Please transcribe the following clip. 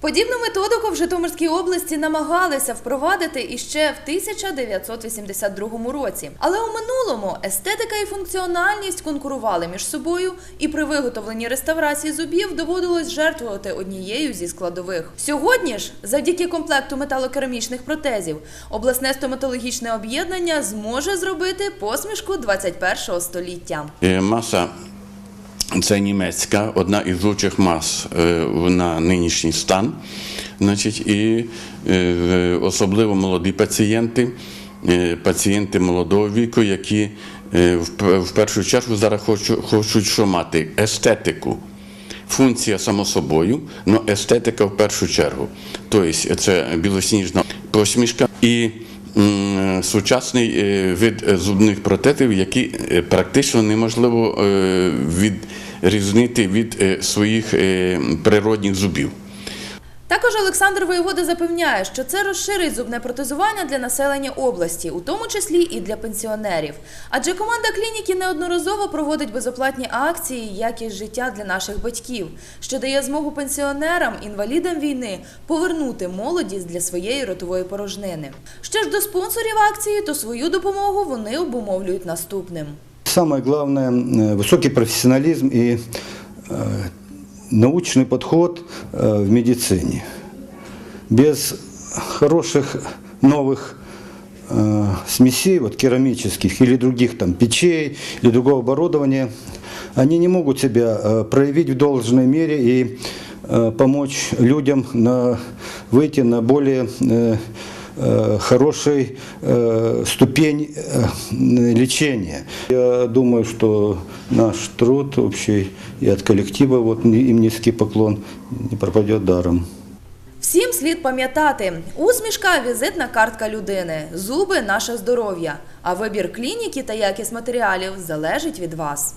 Подібну методику в Житомирській області намагалися впровадити іще в 1982 році. Але у минулому естетика і функціональність конкурували між собою, і при виготовленні реставрації зубів доводилось жертвувати однією зі складових. Сьогодні ж, завдяки комплекту металокерамічних протезів, обласне стоматологічне об'єднання зможе зробити посмішку 21 століття. Е, Маса це німецька, одна із лучших мас е, на нинішній стан. Значить, і е, особливо молоді пацієнти, е, пацієнти молодого віку, які в першу чергу зараз хочуть, хочуть що мати естетику. Функція само собою, але естетика в першу чергу. Тобто це білосніжна посмішка і сучасний е, вид е, зубних протетів, які е, практично неможливо відрізнити від своїх природних зубів. Також Олександр Воєвода запевняє, що це розширить зубне протезування для населення області, у тому числі і для пенсіонерів. Адже команда клініки неодноразово проводить безоплатні акції якість життя для наших батьків, що дає змогу пенсіонерам, інвалідам війни повернути молодість для своєї ротової порожнини. Що ж до спонсорів акції, то свою допомогу вони обумовлюють наступним. Самое главное э, – высокий профессионализм и э, научный подход э, в медицине. Без хороших новых э, смесей, вот керамических или других там печей или другого оборудования, они не могут себя э, проявить в должной мере и помочь людям на, выйти на более э, э, хороший э, ступень э, лечения. Я думаю, что наш труд общий и от коллектива, вот им низкий поклон, не пропадет даром. Всім слід пам'ятати, усмішка візитна картка людини, зуби наше здоров'я. А вибір клініки та якість матеріалів залежить від вас.